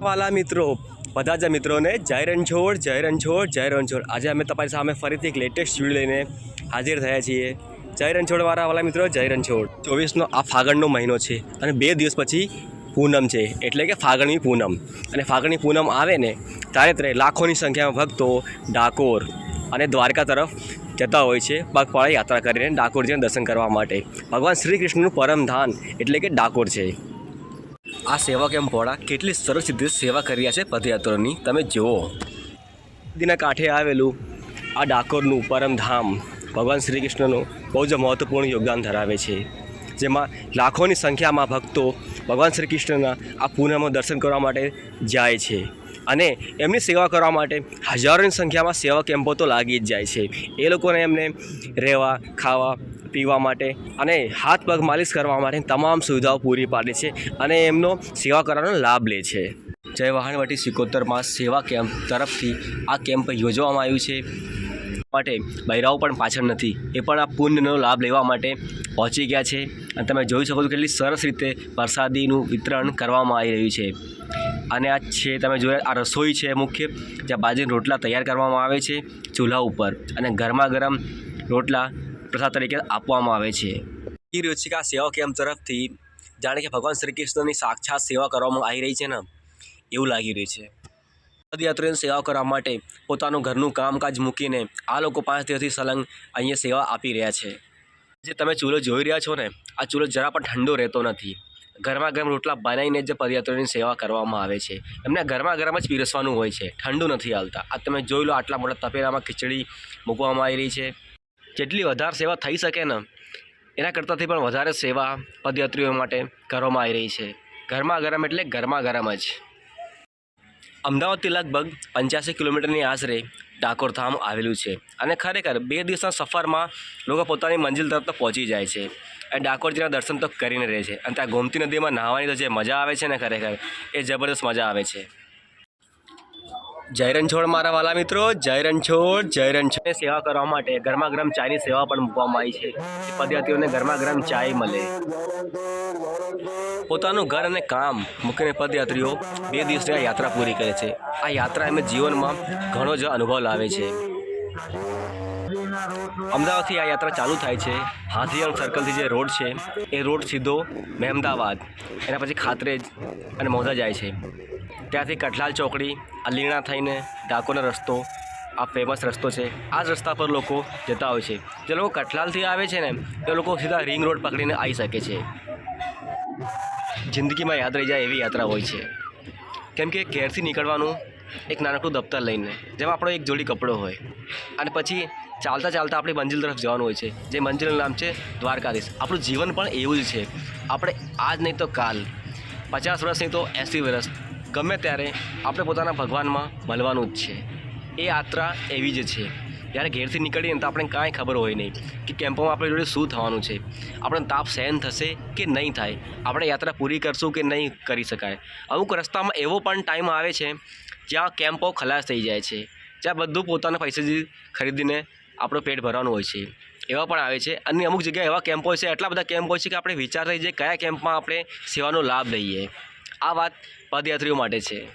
વાલા મિત્રો, બધા જ મિત્રોને જય રણછોડ જય રણછોડ જય રણછોડ. આજે અમે તમારી સામે ફરીથી એક લેટેસ્ટ વીડિયો લઈને હાજર થયા છીએ. જય રણછોડવાળા વાલા મિત્રો, જય રણછોડ. ચોવીસનો આ ફાગણનો મહિનો છે અને બે દિવસ પછી પૂનમ છે, એટલે કે ફાગણની પૂનમ. અને ફાગણની પૂનમ આવે ને, ત્યારે ત્યારે લાખોની સંખ્યામાં ભક્તો ડાકોર અને દ્વારકા તરફ જતા હોય છે પગપાળા યાત્રા કરીને ડાકોર જઈને દર્શન કરવા માટે. ભગવાન શ્રી કૃષ્ણનું પરમધાન એટલે કે ડાકોર છે. આ સેવા કેમ્પ વાળા કેટલી સરસ રીતે સેવા કરી રહ્યા છે પદયાત્રાની. તમે જુઓ. નદીના કાંઠે આવેલું આ ડાકોરનું પરમધામ ભગવાન શ્રી કૃષ્ણનું બહુ જ મહત્વપૂર્ણ યોગદાન ધરાવે છે. જેમાં લાખોની સંખ્યામાં ભક્તો ભગવાન શ્રી કૃષ્ણના આ પૂનમમાં દર્શન કરવા માટે જાય છે. અને એમની સેવા કરવા માટે હજારોની સંખ્યામાં સેવા કેમ્પો તો લાગી જ જાય છે. એ લોકોને એમને રહેવા, ખાવા પીવા માટે અને હાથ પગ માલિશ કરવા માટે તમામ સુવિધાઓ પૂરી પાડે છે અને એમનો સેવા કરવાનો લાભ લે છે. જય વાહણવટી સિકોતરમાં સેવા કેમ્પ તરફથી આ કેમ્પ યોજવામાં આવ્યું છે. માટે બૈરાઓ પણ પાછળ નથી. એ પણ આ પુણ્યનો લાભ લેવા માટે પહોંચી ગયા છે. અને તમે જોઈ શકો છો કેટલી સરસ રીતે પ્રસાદીનું વિતરણ કરવામાં આવી રહ્યું છે. અને આ છે, તમે જોયા, આ રસોઈ છે મુખ્ય, જ્યાં બાજરીના રોટલા તૈયાર કરવામાં આવે છે ચૂલા ઉપર. અને ગરમા ગરમ રોટલા પ્રસાદ તરીકે આપવામાં આવે છે. એ રહ્યું છે કે આ સેવા કેમ્પ તરફથી જાણે કે ભગવાન શ્રી કૃષ્ણની સાક્ષાત સેવા કરવામાં આવી રહી છે ને? એવું લાગી રહ્યું છે. પદયાત્રીઓની સેવા કરવા માટે પોતાનું ઘરનું કામકાજ મૂકીને આ લોકો પાંચ દિવસથી સલંગ અહીંયા સેવા આપી રહ્યા છે. જે તમે ચૂલો જોઈ રહ્યા છો ને, આ ચૂલો જરા પણ ઠંડો રહેતો નથી. ગરમા ગરમ રોટલા બનાવીને જ પદયાત્રીઓની સેવા કરવામાં આવે છે. એમને ગરમા ગરમ જ પીરસવાનું હોય છે. ઠંડુ નથી હાલતા. આ તમે જોઈ લો આટલા મોટા તપેલામાં ખીચડી મૂકવામાં આવી રહી છે. જેટલી વધારે સેવા થઈ શકે ને, એના કરતાંથી પણ વધારે સેવા પદયાત્રીઓ માટે કરવામાં આવી રહી છે. ગરમા ગરમ એટલે ગરમા ગરમ જ. અમદાવાદથી લગભગ પંચ્યાસી કિલોમીટરની આશરે ડાકોર ધામ આવેલું છે અને ખરેખર બે દિવસના સફરમાં લોકો પોતાની મંજિલ તરફ તો પહોંચી જાય છે અને ડાકોરજીના દર્શન તો કરીને રહે છે અને ત્યાં ગોમતી નદીમાં નહાવાની તો જે મજા આવે છે ને ખરેખર, એ જબરદસ્ત મજા આવે છે. જય રણછોડ મારા વાલા મિત્રો, જય રણછોડ જય સેવા કરવા માટે ગરમા ગરમ ચાયની સેવા પણ મૂકવામાં આવી છે. પદયાત્રીઓને ગરમા ગરમ ચાય મળે. પોતાનું ઘર અને કામ મૂકીને પદયાત્રીઓ બે દિવસની આ યાત્રા પૂરી કરે છે. આ યાત્રા એમને જીવનમાં ઘણો જ અનુભવ લાવે છે. અમદાવાદથી આ યાત્રા ચાલુ થાય છે. હાથીયણ સર્કલથી જે રોડ છે, એ રોડ સીધો મહેમદાવાદ એના પછી ખાતરેજ અને મોધા જાય છે. ત્યાંથી કઠલાલ ચોકડી અલીણા થઈને ડાકોનો રસ્તો, આ ફેમસ રસ્તો છે. આ જ રસ્તા પર લોકો જતા હોય છે. જે લોકો કઠલાલથી આવે છે ને તે લોકો સીધા રિંગ રોડ પકડીને આવી શકે છે. જિંદગીમાં યાદ રહી જાય એવી યાત્રા હોય છે. કેમ કે ઘેરથી નીકળવાનું એક નાનકડું દફતર લઈને, જેમાં આપણો એક જોડી કપડો હોય. અને પછી ચાલતા ચાલતા આપણી મંજિલ તરફ જવાનું હોય છે. જે મંજિલનું નામ છે દ્વારકાધીશ. આપણું જીવન પણ એવું જ છે. આપણે આજ નહીં તો કાલ, પચાસ વર્ષ નહીં તો એંસી વર્ષ ગમે ત્યારે આપણે પોતાના ભગવાનમાં મળવાનું જ છે. એ યાત્રા એવી જ છે. જ્યારે ઘેરથી નીકળીએ તો આપણે કાંઈ ખબર હોય નહીં કે કેમ્પોમાં આપણે જોડે શું થવાનું છે. આપણે તાપ સહન થશે કે નહીં થાય. આપણે યાત્રા પૂરી કરશું કે નહીં કરી શકાય. અમુક રસ્તામાં એવો પણ ટાઈમ આવે છે જ્યાં કેમ્પો ખલાસ થઈ જાય છે. જ્યાં બધું પોતાના પૈસાથી ખરીદીને આપણું પેટ ભરવાનું હોય છે. એવા પણ આવે છે. અને અમુક જગ્યાએ એવા કેમ્પો છે, એટલા બધા કેમ્પો છે કે આપણે વિચાર થઈ જાય કયા કેમ્પમાં આપણે સેવાનો લાભ લઈએ. આ વાત પદયાત્રીઓ માટે છે.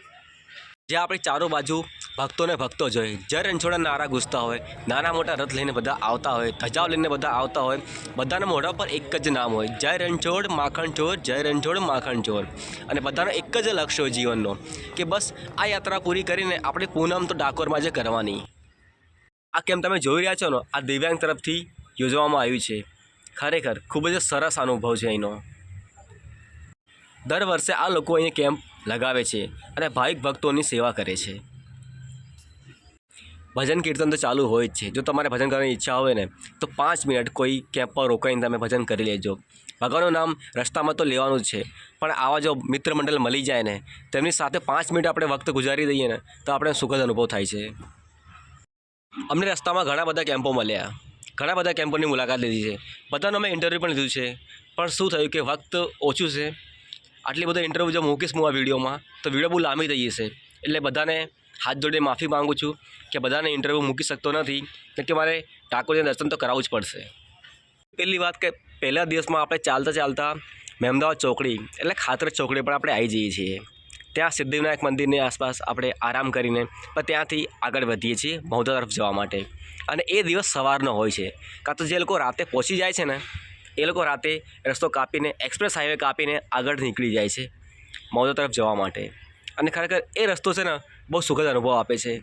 જે આપણી ચારો બાજુ ભક્તોને ભક્તો જોઈએ જય રણછોડા નારા ઘૂસતા હોય, નાના મોટા રથ લઈને બધા આવતા હોય, ધજાઓ લઈને બધા આવતા હોય, બધાના મોઢા પર એક જ નામ હોય, જય રણછોડ માખણ ચોર જય રણછોડ માખણ ચોર અને બધાનો એક જ લક્ષ્ય હોય જીવનનો, કે બસ આ યાત્રા પૂરી કરીને આપણે પૂનમ તો ડાકોરમાં જ કરવાની. આ કેમ તમે જોઈ રહ્યા છો ને, આ દિવ્યાંગ તરફથી યોજવામાં આવ્યું છે. ખરેખર ખૂબ જ સરસ અનુભવ છે અહીંનો. દર વર્ષે આ લોકો અહીં કેમ્પ લગાવે છે અને ભાવિક ભક્તોની સેવા કરે છે. ભજન કીર્તન તો ચાલુ હોય જ છે. જો તમારે ભજન કરવાની ઈચ્છા હોય ને, તો પાંચ મિનિટ કોઈ કેમ્પ પર રોકાઈને તમે ભજન કરી લેજો. ભગવાનનું નામ રસ્તામાં તો લેવાનું જ છે, પણ આવા જો મિત્ર મંડળ મળી જાય ને, તેમની સાથે પાંચ મિનિટ આપણે વખત ગુજારી દઈએ ને, તો આપણે સુખદ અનુભવ થાય છે. અમને રસ્તામાં ઘણા બધા કેમ્પો મળ્યા. ઘણા બધા કેમ્પોની મુલાકાત લીધી છે. બધાનું અમે ઇન્ટરવ્યૂ પણ લીધું છે. પણ શું થયું કે વખત ઓછું છે. આટલી બધા ઇન્ટરવ્યૂ જો મૂકીશ હું આ વિડીયોમાં, તો વીડિયો બહુ લાંબી થઈ જશે. એટલે બધાને હાથ જોડે માફી માગું છું કે બધાને ઇન્ટરવ્યૂ મૂકી શકતો નથી, કેમ કે મારે ઠાકોરજીના દર્શન તો કરાવવું જ પડશે. પહેલી વાત કે પહેલા દિવસમાં આપણે ચાલતા ચાલતા મહેમદાવાદ ચોકડી, એટલે ખાતર ચોકડી પર આપણે આવી જઈએ છીએ. ત્યાં સિદ્ધિવિનાયક મંદિરની આસપાસ આપણે આરામ કરીને, પણ ત્યાંથી આગળ વધીએ છીએ મહુધા તરફ જવા માટે. અને એ દિવસ સવારનો હોય છે. કાં તો જે લોકો રાતે પહોંચી જાય છે ને એ લોકો રાતે રસ્તો કાપીને, એક્સપ્રેસ હાઈવે કાપીને આગળ નીકળી જાય છે મહુધા તરફ જવા માટે. અને ખરેખર એ રસ્તો છે ને, બહુ સુખદ અનુભવ આપે છે.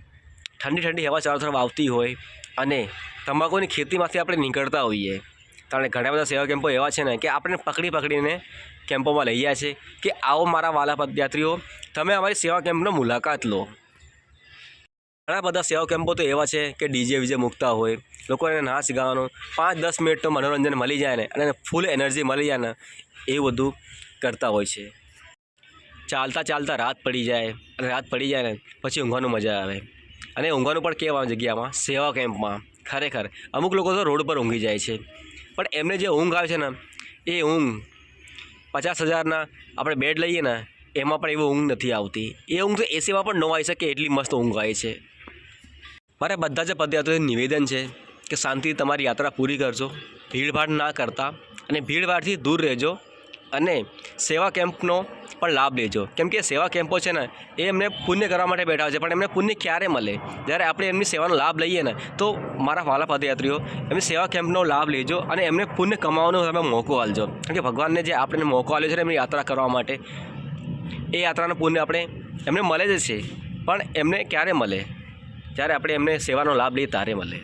ઠંડી ઠંડી હવા ચારો તરફ આવતી હોય અને તમાકુની ખેતીમાંથી આપણે નીકળતા હોઈએ. કારણ ઘણા બધા સેવા કેમ્પો એવા છે ને, કે આપણે પકડી પકડીને કેમ્પોમાં લઈ ગયા છે, કે આવો મારા વાલા પદયાત્રીઓ, તમે અમારી સેવા કેમ્પનો મુલાકાત લો. ઘણા બધા સેવા કેમ્પો તો એવા છે કે ડીજે વીજે મૂકતા હોય, લોકોને નાચ ગાવાનું, પાંચ દસ મિનિટનું મનોરંજન મળી જાય ને અને ફૂલ એનર્જી મળી જાય ને એવું બધું કરતા હોય છે. ચાલતા ચાલતા રાત પડી જાય અને રાત પડી જાય ને, પછી ઊંઘવાનું મજા આવે. અને ઊંઘવાનું પણ કેવા જગ્યામાં? સેવા કેમ્પમાં. ખરેખર, અમુક લોકો તો રોડ પર ઊંઘી જાય છે. પણ એમને જે ઊંઘ આવે છે ને, એ ઊંઘ પચાસ હજારના આપણે બેડ લઈએ ને, એમાં પણ એવી ઊંઘ નથી આવતી. એ ઊંઘ તો એસીમાં પણ ન આવી શકે, એટલી મસ્ત ઊંઘ આવે છે. મારે બધા જ પદયાત્રીઓને નિવેદન છે કે શાંતિથી તમારી યાત્રા પૂરી કરજો, ભીડભાડ ના કરતા અને ભીડભાડથી દૂર રહેજો અને સેવા કેમ્પનો પણ લાભ લેજો. કેમ કે સેવા કેમ્પો છે ને, એ એમને પુણ્ય કરવા માટે બેઠા છે, પણ એમને પુણ્ય ક્યારે મળે? જ્યારે આપણે એમની સેવાનો લાભ લઈએ ને, તો મારા વાલા પદયાત્રીઓ, એમની સેવા કેમ્પનો લાભ લેજો અને એમને પુણ્ય કમાવાનો તમે મોકો આલજો કારણ કે ભગવાનને જે આપણને મોકો આપ્યો છે ને એમની યાત્રા કરવા માટે, એ યાત્રાનું પુણ્ય આપણે, એમને મળે જ છે, પણ એમને ક્યારે મળે? જ્યારે આપણે એમને સેવાનો લાભ લઈએ ત્યારે મળે.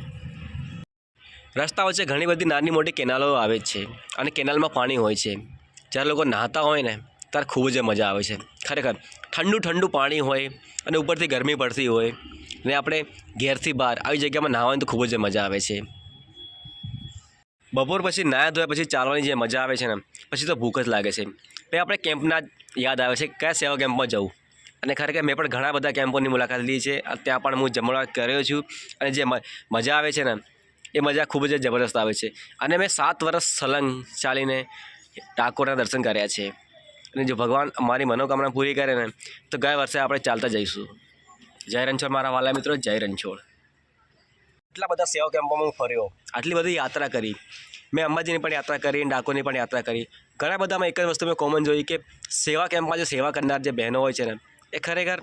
રસ્તા વચ્ચે ઘણી બધી નાની મોટી કેનાલો આવે છે અને કેનાલમાં પાણી હોય છે. જ્યારે લોકો નહાતા હોય ને, ત્યારે ખૂબ જ મજા આવે છે. ખરેખર, ઠંડુ ઠંડુ પાણી હોય અને ઉપરથી ગરમી પડતી હોય ને આપણે ઘેરથી બહાર આવી જગ્યામાં નહાવાની તો ખૂબ જ મજા આવે છે. બપોર પછી નાયા ધોયા પછી ચાલવાની જે મજા આવે છે ને, પછી તો ભૂખ જ લાગે છે. પછી આપણે કેમ્પના યાદ આવે છે, કયા સેવા કેમ્પમાં જવું? અને ખરેખર મેં પણ ઘણા બધા કેમ્પોની મુલાકાત લીધી છે. ત્યાં પણ હું જમણવાર કર્યો છું. અને જે મજા આવે છે ને, એ મજા ખૂબ જ જબરદસ્ત આવે છે. અને મેં સાત વર્ષ સલંગ ચાલીને ડાકોરના દર્શન કર્યા છે. અને જો ભગવાન મારી મનોકામના પૂરી કરે ને, તો ગયા વર્ષે આપણે ચાલતા જઈશું. જય રણછોડ મારા વાલા મિત્રો, જય રણછોડ. એટલા બધા સેવા કેમ્પોમાં હું ફર્યો. આટલી બધી યાત્રા કરી. મેં અંબાજીની પણ યાત્રા કરી, ડાકોરની પણ યાત્રા કરી. ઘણા બધામાં એક જ વસ્તુ મેં કોમન જોઈ કે સેવા કેમ્પમાં જે સેવા કરનાર જે બહેનો હોય છે ને એ ખરેખર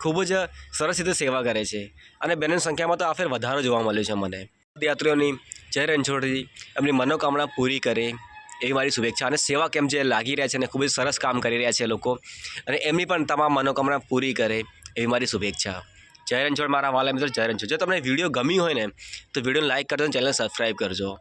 ખૂબ જ સરસ રીતે સેવા કરે છે. અને બહેનોની સંખ્યામાં તો આ ફેર વધારો જોવા મળ્યો છે મને. યાત્રીઓની જય રણછોડજી, એમની મનોકામના પૂરી કરે, એવી મારી શુભેચ્છા અને સેવા કેમ જે લાગી રહ્યા છે ને ખૂબ જ સરસ કામ કરી રહ્યા છે લોકો. અને એમની પણ તમામ મનોકામના પૂરી કરે, એવી મારી શુભેચ્છા. જય રણછોડ મારા વાલા મિત્રો, જય રણછોડ. જો તમને વીડિયો ગમી હોય ને, તો વિડીયોને લાઇક કરજો અને ચેનલ સબસ્ક્રાઈબ કરજો.